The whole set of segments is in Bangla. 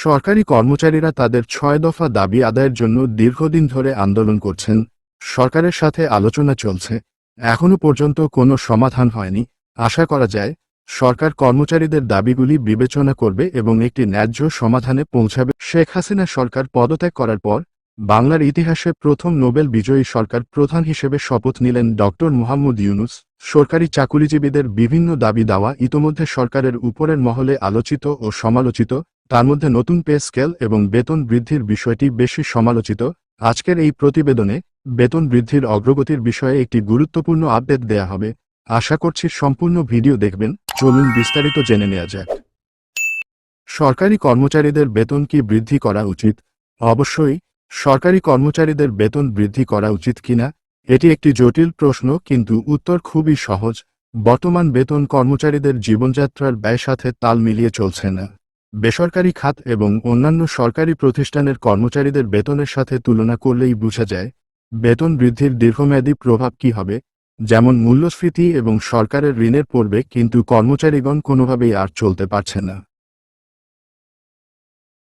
সরকারি কর্মচারীরা তাদের ছয় দফা দাবি আদায়ের জন্য দীর্ঘদিন ধরে আন্দোলন করছেন। সরকারের সাথে আলোচনা চলছে। এখনও পর্যন্ত কোনো সমাধান হয়নি। আশা করা যায়, সরকার কর্মচারীদের দাবিগুলি বিবেচনা করবে এবং একটি ন্যায্য সমাধানে পৌঁছাবে। শেখ হাসিনা সরকার পদত্যাগ করার পর, বাংলার ইতিহাসে প্রথম নোবেল বিজয়ী সরকার প্রধান হিসেবে শপথ নিলেন ডক্টর মোহাম্মদ ইউনুস। সরকারি চাকুরিজীবীদের বিভিন্ন দাবি দাওয়া ইতোমধ্যে সরকারের উপরের মহলে আলোচিত ও সমালোচিত। তার মধ্যে নতুন পে স্কেল এবং বেতন বৃদ্ধির বিষয়টি বেশি সমালোচিত। আজকের এই প্রতিবেদনে বেতন বৃদ্ধির অগ্রগতির বিষয়ে একটি গুরুত্বপূর্ণ আপডেট দেয়া হবে। আশা করছি সম্পূর্ণ ভিডিও দেখবেন। চলুন বিস্তারিত জেনে নেওয়া যাক। সরকারি কর্মচারীদের বেতন কি বৃদ্ধি করা উচিত? অবশ্যই, সরকারি কর্মচারীদের বেতন বৃদ্ধি করা উচিত কিনা? এটি একটি জটিল প্রশ্ন, কিন্তু উত্তর খুবই সহজ। বর্তমান বেতন কর্মচারীদের জীবনযাত্রার ব্যয় সাথে তাল মিলিয়ে চলছে না। বেসরকারি খাত এবং অন্যান্য সরকারি প্রতিষ্ঠানের কর্মচারীদের বেতনের সাথে তুলনা করলেই বোঝা যায়, বেতন বৃদ্ধির দীর্ঘমেয়াদী প্রভাব কি হবে, যেমন মূল্যস্ফীতি এবং সরকারের ঋণের পড়বে কিন্তু কর্মচারীগণ কোনোভাবেই আর চলতে পারছে না।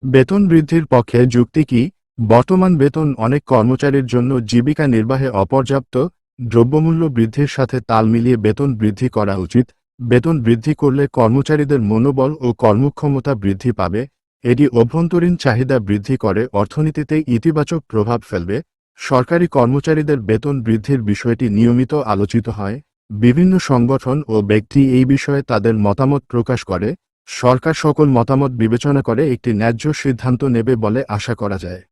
বেতন বৃদ্ধির পক্ষে যুক্তি কি, বর্তমান বেতন অনেক কর্মচারীর জন্য জীবিকা নির্বাহে অপর্যাপ্ত, দ্রব্যমূল্য বৃদ্ধির সাথে তাল মিলিয়ে বেতন বৃদ্ধি করা উচিত বেতন বৃদ্ধি করলে কর্মচারীদের মনোবল ও কর্মক্ষমতা বৃদ্ধি পাবে, এটি অভ্যন্তরীণ চাহিদা বৃদ্ধি করে, অর্থনীতিতে ইতিবাচক প্রভাব ফেলবে, সরকারি কর্মচারীদের বেতন বৃদ্ধির বিষয়টি নিয়মিত আলোচিত হয়, বিভিন্ন সংগঠন ও ব্যক্তি এই বিষয়ে তাদের মতামত প্রকাশ করে, সরকার সকল মতামত বিবেচনা করে একটি ন্যায্য সিদ্ধান্ত নেবে বলে আশা করা যায়।